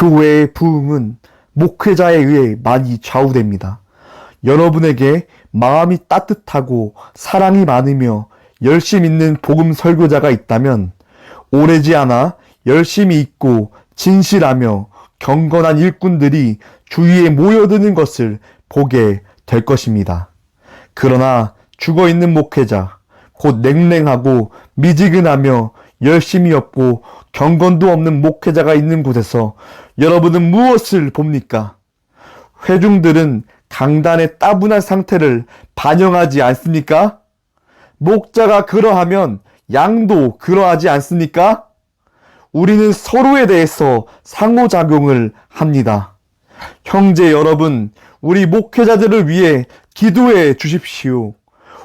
교회의 부흥은 목회자에 의해 많이 좌우됩니다. 여러분에게 마음이 따뜻하고 사랑이 많으며 열심 있는 복음 설교자가 있다면 오래지 않아 열심히 있고 진실하며 경건한 일꾼들이 주위에 모여드는 것을 보게 될 것입니다. 그러나 죽어 있는 목회자, 곧 냉랭하고 미지근하며 열심이 없고 경건도 없는 목회자가 있는 곳에서 여러분은 무엇을 봅니까? 회중들은 강단의 따분한 상태를 반영하지 않습니까? 목자가 그러하면 양도 그러하지 않습니까? 우리는 서로에 대해서 상호작용을 합니다. 형제 여러분, 우리 목회자들을 위해 기도해 주십시오.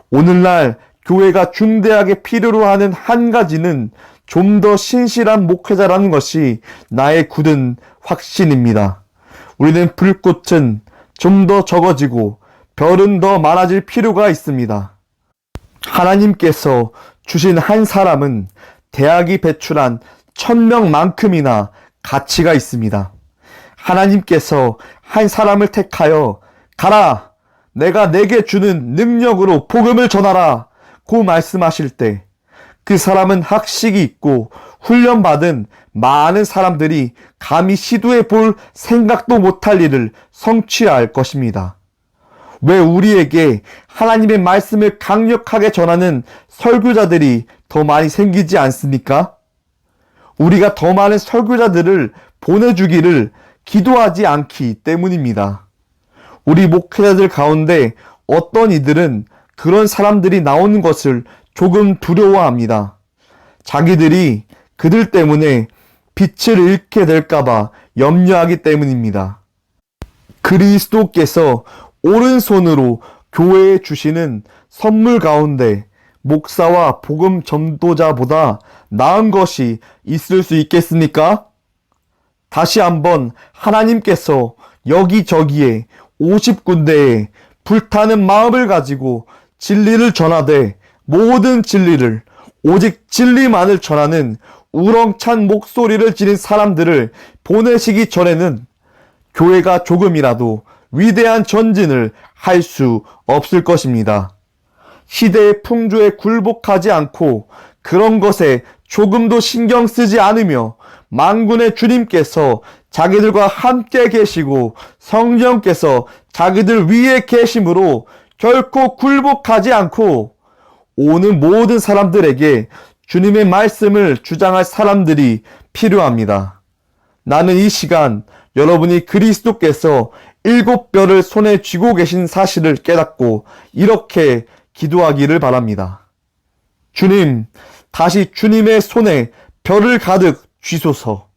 오늘날 교회가 중대하게 필요로 하는 한 가지는 좀 더 신실한 목회자라는 것이 나의 굳은 확신입니다. 우리는 불꽃은 좀 더 적어지고 별은 더 많아질 필요가 있습니다. 하나님께서 주신 한 사람은 대학이 배출한 천명만큼이나 가치가 있습니다. 하나님께서 한 사람을 택하여 가라! 내가 내게 주는 능력으로 복음을 전하라! 고 말씀하실 때 그 사람은 학식이 있고 훈련받은 많은 사람들이 감히 시도해 볼 생각도 못할 일을 성취할 것입니다. 왜 우리에게 하나님의 말씀을 강력하게 전하는 설교자들이 더 많이 생기지 않습니까? 우리가 더 많은 설교자들을 보내주기를 기도하지 않기 때문입니다. 우리 목회자들 가운데 어떤 이들은 그런 사람들이 나오는 것을 조금 두려워합니다. 자기들이 그들 때문에 빛을 잃게 될까봐 염려하기 때문입니다. 그리스도께서 오른손으로 교회에 주시는 선물 가운데 목사와 복음 전도자보다 나은 것이 있을 수 있겠습니까? 다시 한번 하나님께서 여기저기에 50군데에 불타는 마음을 가지고 진리를 전하되 모든 진리를 오직 진리만을 전하는 우렁찬 목소리를 지닌 사람들을 보내시기 전에는 교회가 조금이라도 위대한 전진을 할 수 없을 것입니다. 시대의 풍조에 굴복하지 않고 그런 것에 조금도 신경 쓰지 않으며 만군의 주님께서 자기들과 함께 계시고 성령께서 자기들 위에 계심으로 결코 굴복하지 않고 오는 모든 사람들에게 주님의 말씀을 주장할 사람들이 필요합니다. 나는 이 시간 여러분이 그리스도께서 일곱 별을 손에 쥐고 계신 사실을 깨닫고 이렇게 기도하기를 바랍니다. 주님, 다시 주님의 손에 별을 가득 쥐소서.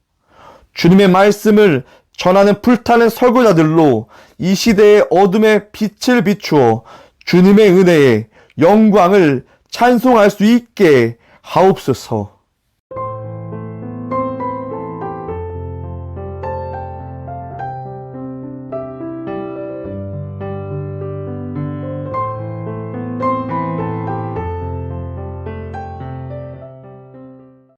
주님의 말씀을 전하는 불타는 설교자들로 이 시대의 어둠에 빛을 비추어 주님의 은혜에 영광을 찬송할 수 있게 하옵소서.